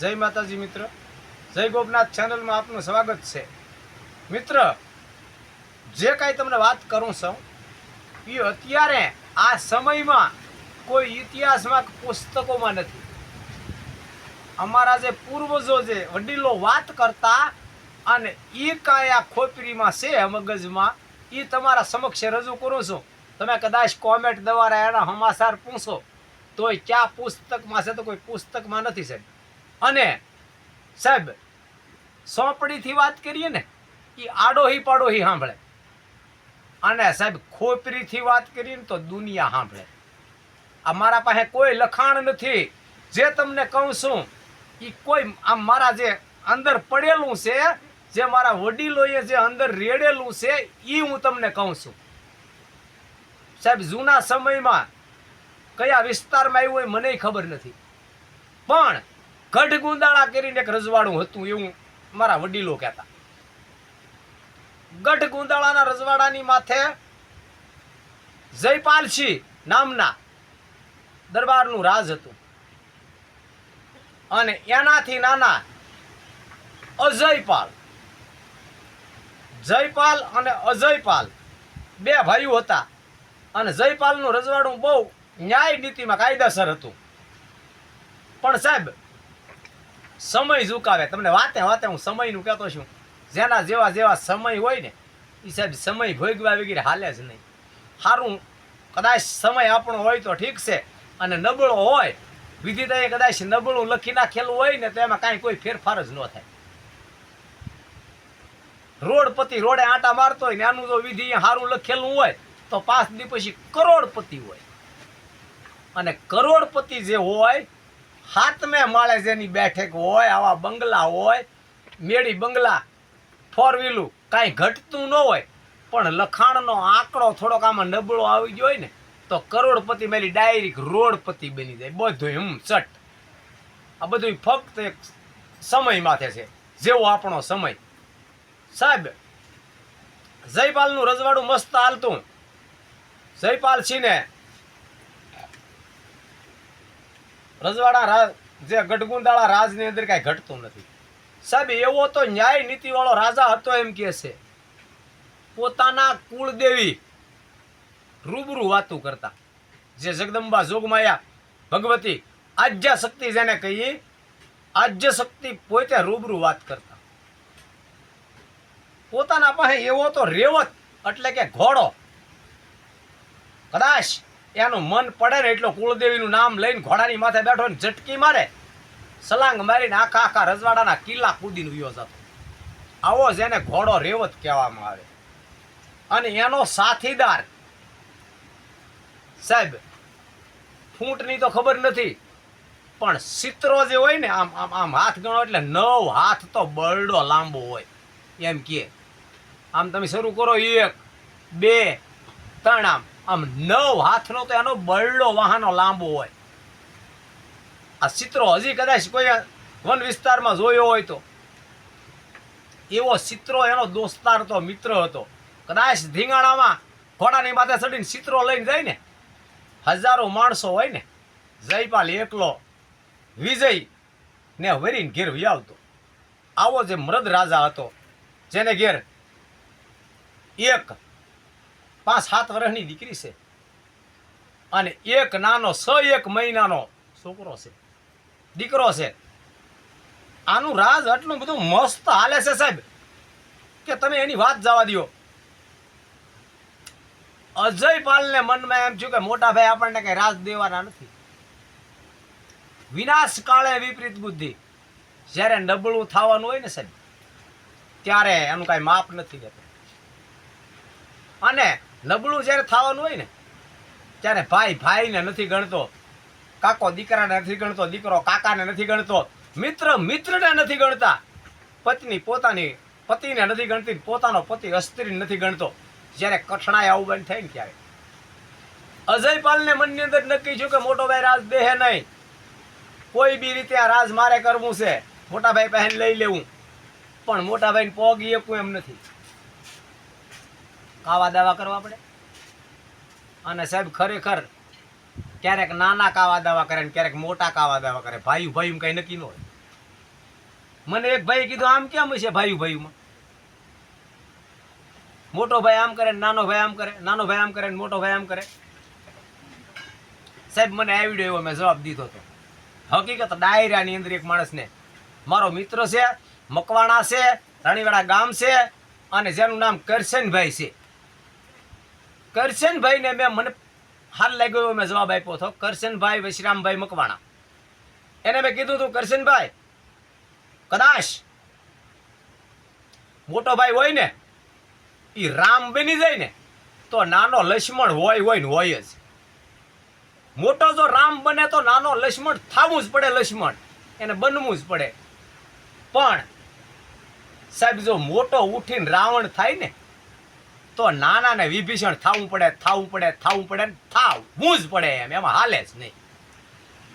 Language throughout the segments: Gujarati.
જય માતાજી મિત્ર. જય ગોપનાથ ચેનલમાં આપનું સ્વાગત છે. મિત્ર, જે કાંઈ તમને વાત કરું છું, એ અત્યારે આ સમયમાં કોઈ ઇતિહાસમાં પુસ્તકોમાં નથી. અમારા જે પૂર્વજો જે વડીલો વાત કરતા અને એ કાંઈ આ ખોપરીમાં છે મગજમાં, એ તમારા સમક્ષ રજૂ કરું છું. તમે કદાચ કોમેન્ટ દ્વારા એના હમાસાર પૂછો, તોય ક્યાં પુસ્તકમાં છે તો કોઈ પુસ્તકમાં નથી સાહેબ. અને સાહેબ સોંપડીથી વાત કરીએ ને એ આડોહી પાડોહી સાંભળે. અને સાહેબ, ખોપરીથી વાત કરીએ ને તો દુનિયા સાંભળે. આ મારા પાસે કોઈ લખાણ નથી. જે તમને કહું છું એ કોઈ આમ મારા જે અંદર પડેલું છે, જે મારા વડીલોએ જે અંદર રેડેલું છે એ હું તમને કહું છું. સાહેબ, જૂના સમયમાં કયા વિસ્તારમાં આવ્યું હોય મને ખબર નથી. પણ ગઢ ગુંદાળા કરીને એક રજવાડું હતું એવું મારા વડીલો કહેતા. ગઢ ગુંદાળાના રજવાડાની માથે જયપાલસિંહ નામના દરબારનું રાજ હતું. અને એનાથી નાના અજયપાલ, જયપાલ અને અજયપાલ બે ભાઈઓ હતા. અને જયપાલનું રજવાડું બહુ ન્યાય નીતિમાં કાયદેસર હતું. પણ સાહેબ સમય ઝુકાવે. તમને વાતે વાતે હું સમયનું કહેતો છું. જેના જેવા જેવા સમય હોય ને એ સાહેબ સમય ભોગવા વગેરે હાલે જ નહીં. સારું કદાચ સમય આપણો હોય તો ઠીક છે, અને નબળો હોય વિધિતાએ કદાચ નબળું લખી નાખેલું હોય ને, તો એમાં કાંઈ કોઈ ફેરફાર જ ન થાય. રોડપતિ રોડે આંટા મારતો હોય ને, આનું જો વિધિ સારું લખેલું હોય, તો પાંચ દી પછી કરોડપતિ હોય. અને કરોડપતિ જે હોય હાથમે માળે જેની બેઠક હોય, આવા બંગલા હોય, મેળી બંગલા, ફોર વ્હીલું કાંઈ ઘટતું ન હોય, પણ લખાણનો આંકડો થોડોક આમાં નબળો આવી ગયો હોય ને, તો કરોડપતિ મેલી ડાયરેક્ટ રોડપતિ બની જાય. બધું હમ ચટ આ બધું ફક્ત એક સમય માથે છે, જેવો આપણો સમય. સાહેબ, જયપાલનું રજવાડું મસ્ત હાલતું. જયપાલ સિંહને રજવાડા રાજ જે ગઢગુંદાળા રાજની અંદર કાંઈ ઘટતું નથી. સાહેબ, એવો તો ન્યાય નીતિવાળો રાજા હતો એમ કે છે. પોતાના કુળદેવી રૂબરૂ વાતું કરતા. જે જગદંબા જોગમાયા, ભગવતી આદ્ય શક્તિ જેને કહીએ, આદ્ય શક્તિ પોતે રૂબરૂ વાત કરતા. પોતાના પાસે એવો તો રેવત, એટલે કે ઘોડો. કદાચ એનું મન પડે ને એટલો કુળદેવીનું નામ લઈને ઘોડાની માથે બેઠો ને ઝટકી મારે. સલાંગ મારીને આખા આખા રજવાડાના કિલ્લા કૂદીને વિયો જતો. આવો એને ઘોડો રેવત કહેવામાં આવે. અને એનો સાથીદાર, સાહેબ, ફૂંટની તો ખબર નથી, પણ ચિત્રો જે હોય ને આમ આમ આમ હાથ ગણો એટલે નવ હાથ તો બરડો લાંબો હોય. એમ કે આમ તમે શરૂ કરો, એક, બે, ત્રણ આમ. આમ નવ હાથનો તો એનો બરડો વાહનો લાંબો હોય. આ ચિત્રો હજી કદાચ કોઈ વન વિસ્તારમાં જોયો હોય તો. એવો ચિત્રો એનો દોસ્તાર તો મિત્ર હતો કદાચ ધીંગાણામાં ઘોડાની માથે ચડીને ચિત્રો લઈને જાય ને, હજારો માણસો હોય ને, જયપાલ એકલો વિજય ને વરીને ઘેર વ્યાવતો. આવો જે મૃદ રાજા હતો, જેને ઘેર એક પાંચ સાત વર્ષની દીકરી છે. અને એક નાનો છ એક મહિનાનો છોકરો છે. દીકરો છે. આનું રાજ આટલું બધું મસ્ત હાલે છે સાહેબ. કે તમે એની વાત જવા દ્યો. અજયપાલને મનમાં એમ થયું કે મોટા ભાઈ આપણને કઈ રાજ દેવાના નથી. વિનાશ કાળે વિપરીત બુદ્ધિ. જ્યારે નબળું થવાનું હોય ને સાહેબ, ત્યારે એનું કાંઈ માપ નથી રહેતું અને નબળું જ્યારે થવાનું હોય ને, ત્યારે ભાઈ ભાઈને નથી ગણતો, કાકો દીકરાને નથી ગણતો, દીકરો કાકાને નથી ગણતો, મિત્ર મિત્રને નથી ગણતા. પત્ની પોતાની પતિને નથી ગણતી પોતાનો પતિ અસ્ત્રીને નથી ગણતો. જ્યારે કઠણાઈ આવું બંધ થાય ને ત્યારે. અજયપાલને મનની અંદર નક્કી થયું કે મોટો ભાઈ રાજ દેહે નહીં. કોઈ બી રીતે આ રાજ મારે કરવું છે, મોટા ભાઈ પહેન લઈ લેવું. પણ મોટા ભાઈને પોગી એકું એમ નથી. કાવા દાવા કરવા પડે? અને સાહેબ, ખરેખર ક્યારેક નાના કાવા દાવા કરે ને ક્યારેક મોટા કાવા દાવા કરે. ભાઈ ભાઈ કઈ નક્કી ન હોય. મને એક ભાઈ કીધું, આમ કેમ છે ભાઈ ભાઈમાં મોટો ભાઈ આમ કરે નાનો ભાઈ આમ કરે, નાનો ભાઈ આમ કરે મોટો ભાઈ આમ કરે. સાહેબ, મને આવડ્યો એવો મેં જવાબ દીધો હતો. હકીકત ડાયરાની અંદર એક માણસને, મારો મિત્ર છે, મકવાણા છે, રાણીવાડા ગામ છે, અને જેનું નામ કરશનભાઈ છે. કરશનભાઈને મેં મને હાલ લાગ્યો એવો મેં જવાબ આપ્યો હતો, કરશનભાઈ વિશ્રામભાઈ મકવાણા. એને મેં કીધું હતું કરશનભાઈ, કદાચ મોટો ભાઈ હોય ને એ રામ બની જાય ને, તો નાનો લક્ષ્મણ હોય હોય ને હોય જ. મોટો જો રામ બને તો નાનો લક્ષ્મણ થવું જ પડે લક્ષ્મણ, એને બનવું જ પડે. પણ સાહેબ, જો મોટો ઉઠીને રાવણ થાય ને તો નાનાને વિભીષણ થવું પડે થવું પડે થવું પડે ને થાવું. જ પડે એમ, એમાં હાલે જ નહીં.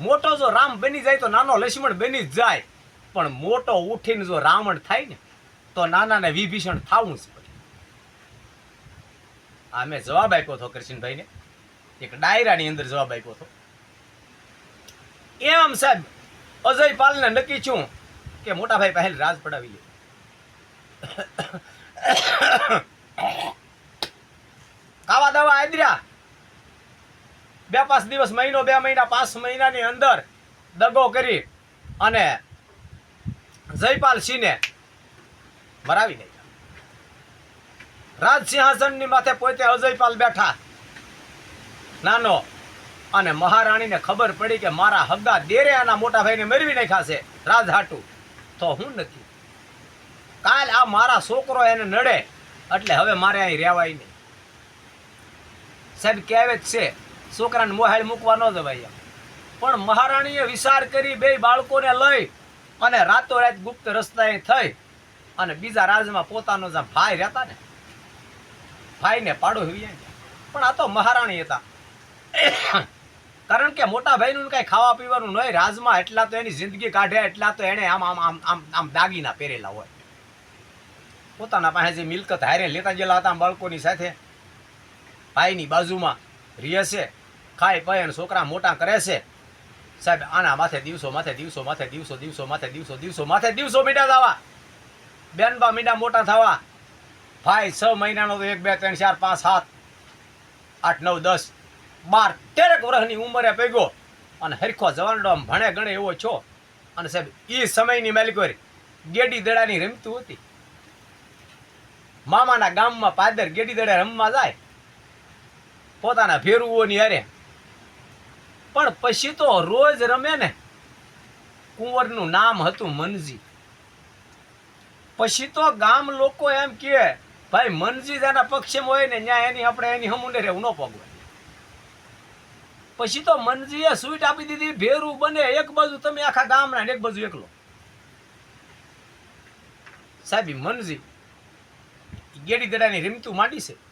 મોટો જો રામ બની જાય તો નાનો લક્ષ્મણ બની જ જાય. પણ મોટો ઉઠીને જો રાવણ થાય ને, તો નાનાને વિભીષણ થવું જ પડે. આ મેં જવાબ આપ્યો હતો કૃષ્ણભાઈને એક ડાયરાની અંદર જવાબ આપ્યો હતો. એમ સાહેબ અજય પાલને નક્કી છું કે મોટા ભાઈ પહેલ રાજ પડાવી લે. ખાવા બે પાંચ દિવસ મહિનો, બે મહિના, પાંચ મહિનાની અંદર દગો કરી અને જયપાલસિંહને મરાવી નાખ્યા. રાજસિંહાસનની માથે પોતે અજયપાલ બેઠા. નાનો અને મહારાણીને ખબર પડી કે મારા હગા દેરે આના મોટા ભાઈને મેળવી નાખ્યા છે, રાજહાટુ. તો હું નથી. કાલ આ મારા છોકરો એને નડે, એટલે હવે મારે અહીં રહેવાય નહીં. સાહેબ કહેવત છે, છોકરાને મોહાળ મૂકવા ન એમ. પણ મહારાણીએ વિચાર કરી બે બાળકોને લઈ અને રાતોરાત ગુપ્ત રસ્તાએ થઈ અને બીજા રાજમાં પોતાનો જે ભાઈ રહેતા ને. ભાઈને પાડો હવી પણ આ તો મહારાણી હતા. કારણ કે મોટા ભાઈનું કાંઈ ખાવા પીવાનું નહીં, રાજમાં એટલા તો એની જિંદગી કાઢે, એટલા તો એણે આમ આમ આમ આમ આમ દાગીના પહેરેલા હોય. પોતાના પાસે જે મિલકત હારે લેતા ગયેલા હતા બાળકોની સાથે ભાઈની બાજુમાં રહે છે. ખાય, પાય છોકરા મોટા કરે છે. સાહેબ, આના માથે દિવસો માથે દિવસો માથે દિવસો દિવસો, માથે દિવસો દિવસો, માથે દિવસો મીડા થવા. બેનબા મીડા મોટા થવા. ભાઈ છ મહિનાનો તો એક, બે, ત્રણ, ચાર, પાંચ, સાત, આઠ, નવ, દસ, બાર, તેરેક વર્ષની ઉંમરે પગ્યો અને હરખો જવાનો ભણે ગણે એવો છો. અને સાહેબ એ સમયની મેલકોરી ગેડી દડાની રમતું હતી. મામાના ગામમાં પાદર ગેડી દડા રમવા જાય. પોતાના ફેરુઓની અરે પણ પછી તો રોજ રમે ને. કુંવરનું નામ હતું મનજી. પછી તો ગામ લોકો એમ કે, ભાઈ, મનજી જેના પક્ષમાં હોય ને ત્યાં એની આપણે એની હમુને રહેવું ન પગવે પછી તો મનજીએ સ્વીટ આપી દીધી, ભેરું બને, એક બાજુ તમે આખા ગામના એક બાજુ એકલો. સાહેબ મનજી ગેડી દડાની રીમતું માંડી છે.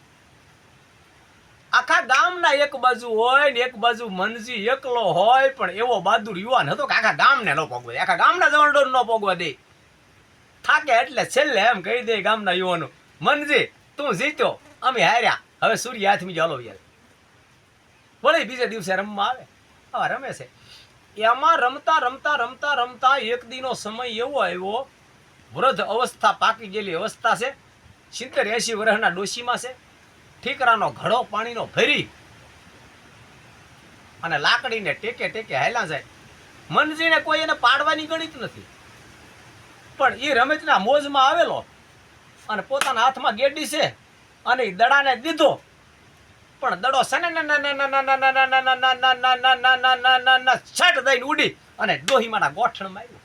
આખા ગામના એક બાજુ હોય ને એક બાજુ મનજી એકલો હોય, પણ એવો બહાદુર યુવાન હતો કે આખા ગામને ન પોગવા દે આખા ગામના જવાનડોર ન પોગવા દે. થાકે એટલે છેલ્લે એમ કહી દે ગામના યુવાનો, મનજી, તું જીત્યો. અમે હાર્યા. હવે સૂર્ય હાથમી ચાલો યાર વળી બીજે દિવસે રમવા આવે. હા રમે છે. એમાં રમતા રમતા રમતા રમતા એક દીનો સમય એવો આવ્યો. વૃદ્ધ અવસ્થા પાકી ગયેલી અવસ્થા છે. સિત્તેર એસી વર્ષના ડોશીમાં છે. ઠીકરાનો ઘડો પાણીનો ભરી અને લાકડીને ટેકે ટેકે હાલ્યા જાય મનજીને કોઈ એને પાડવાની ગણિત નથી પણ એ રમેશના મોજમાં આવેલો અને પોતાના હાથમાં ગેડી છે અને એ દડાને દીધો પણ દડો છટ દઈને ઉડી અને ડોહીમાના ગોઠણમાં આવ્યો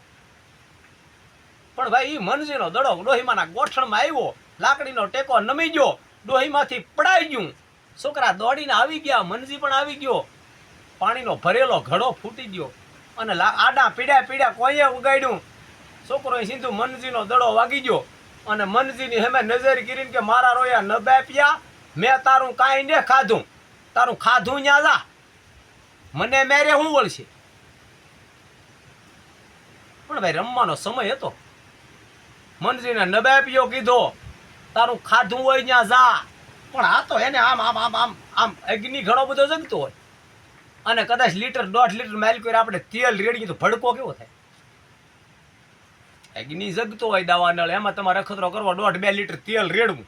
પણ ભાઈ એ મનજીનો દડો ડોહીમાના ગોઠણમાં આવ્યો લાકડીનો ટેકો નમી ગયો ડોહીમાંથી પડાઈ ગયું. છોકરા દોડીને આવી ગયા, મનજી પણ આવી ગયો. પાણીનો ભરેલો ઘડો ફૂટી ગયો અને આડા પીડ્યા પીડ્યા કોઈએ ઉગાડ્યું? છોકરો સીધું મનજીનો દડો વાગી ગયો અને મનજીની હેમે નજર કરીને કે મારા રોયા ન બેપ્યા, મેં તારું કાંઈ ને ખાધું. તારું ખાધું ન્યા જા. મને મેરે હું વળશે? પણ ભાઈ રમવાનો સમય હતો. મનજીને ન બેપ્યો કીધો. તારું ખાધું હોય ત્યાં જા. પણ આ તો એને આમ આમ આમ આમ આમ અગ્નિ ઘણો બધો જગતો હોય. અને કદાચ લીટર દોઢ લીટર માઇલ કરી આપણે તેલ રેડીએ તો ભડકો કેવો થાય? અગ્નિ જગતો હોય દવા નળ એમાં તમારે અખતરો કરવો દોઢ બે લીટર તેલ રેડવું.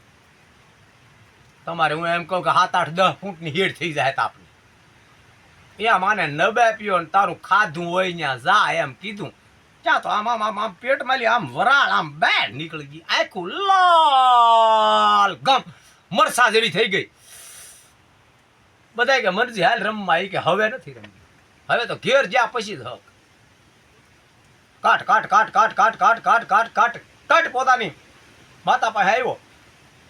તમારે હું એમ કહું કે સાત, આઠ, દસ ફૂટની હેડ થઈ જાય તાપની. એ આને નબે પીઓ તારું ખાધું હોય ત્યાં જા એમ કીધું. ત્યાં તો આમ આમ આમ આમ પેટમાં લી આમ વરાળ, આમ બે નીકળી ગઈ. આખું લાલ ગમ મરસા જેવી થઈ ગઈ. બધાય કે મરજી હાલ રમવા એ કે હવે નથી રમવી. હવે તો ઘેર જ્યાં પછી હક. કાટ કાટ કાટ કાટ કાટ કાટ કાટ કાટ કાટ કાટ પોતાની. માતા પાસે આવ્યો.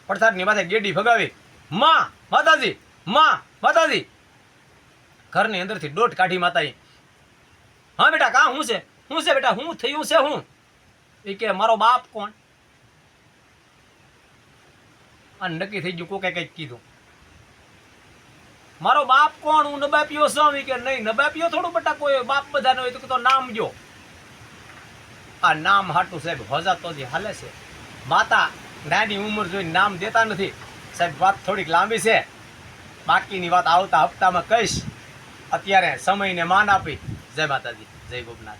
પડસાદની માથે ગેડી ભગાવી. માં, માતાજી માં, માતાજી. ઘરની અંદરથી દોઢ કાઢી માતા હા બેટા, કા હું છે? હું છે બેટા, હું થયું છે હું? એ કે મારો બાપ કોણ? આ નક્કી થઈ ગયું, કોકે કંઈક કીધું. મારો બાપ કોણ? હું નબાપ્યો છું. કે નહીં, નબાપ્યો થોડું બટા, કોઈ બાપ બધાનો હોય તો તો નામ જો. આ નામ હાટું સાહેબ હોજાતો જે હાલે છે. માતા નાની ઉંમર જોઈને નામ દેતા નથી. સાહેબ, વાત થોડીક લાંબી છે. બાકીની વાત આવતા હપ્તામાં કહીશ. અત્યારે સમયને માન આપી. જય માતાજી, જય ગોપનાથ.